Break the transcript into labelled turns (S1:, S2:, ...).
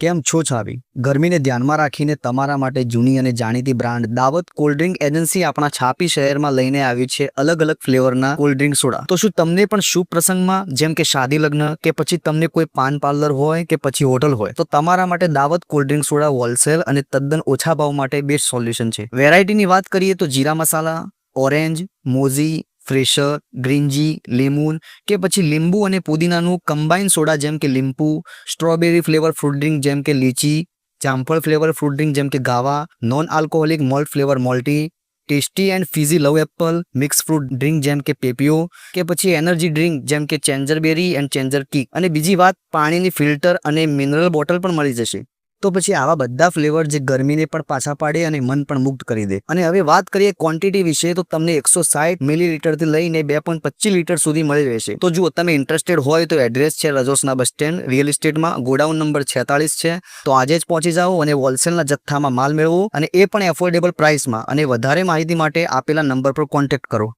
S1: કેમ છો છાવી? ગરમીને ધ્યાનમાં રાખીને તમારા માટે જૂની અને જાણીતી brand Dawat cold drink agency આપણા છાપી શહેરમાં લઈને આવી છે અલગ અલગ ફ્લેવરના કોલ્ડ ડ્રિંક સોડા. તો શું તમને પણ શુભ પ્રસંગમાં, જેમ કે શાદી લગ્ન, કે પછી તમને કોઈ પાન પાર્લર હોય, કે પછી હોટલ હોય, તો તમારા માટે દાવત કોલ્ડ સોડા હોલસેલ અને તદ્દન ઓછા ભાવ માટે બેસ્ટ સોલ્યુશન છે. વેરાયટીની વાત કરીએ તો જીરા મસાલા, ઓરેન્જ, મોઝી ફ્રેશર ગ્રીનજી લેમુન કે પછી લીંબુ અને પુદીનાનું કમ્બાઈન સોડા જેમ કે લીંબુ, સ્ટ્રોબેરી ફ્લેવર ફ્રૂટ ડ્રિંક જેમ કે લીચી, જામફળ ફ્લેવર ફ્રૂટ ડ્રિંક જેમ કે ગાવા non alcoholic malt flavour malty, tasty and fizzy love apple mix fruit drink જેમ કે પેપિયો કે પછી એનર્જી ડ્રિંક જેમ કે changer berry and changer kick અને બીજી વાત પાણીની ફિલ્ટર અને મિનરલ બોટલ પણ મળી જશે. તો પછી આવા બધા ફ્લેવર જે ગરમીને પણ પાછા પાડે અને મન પણ મુક્ત કરી દે. અને હવે વાત કરીએ ક્વોન્ટિટી વિશે, તો તમને એકસો સાઠ મિલીલીટરથી લઈને બે પોઈન્ટ પચીસ લીટર સુધી મળી રહેશે. તો જુઓ, તમે ઇન્ટરેસ્ટેડ હોય તો એડ્રેસ છે રજોસના બસ સ્ટેન્ડ રિયલ ઇસ્ટેટમાં ગોડાઉન નંબર છેતાળીસ છે. તો આજે જ પહોંચી જાઓ અને હોલસેલના જથ્થામાં માલ મેળવો અને એ પણ એફોર્ડેબલ પ્રાઇસમાં અને વધારે માહિતી માટે આપેલા નંબર પર કોન્ટેક્ટ કરો.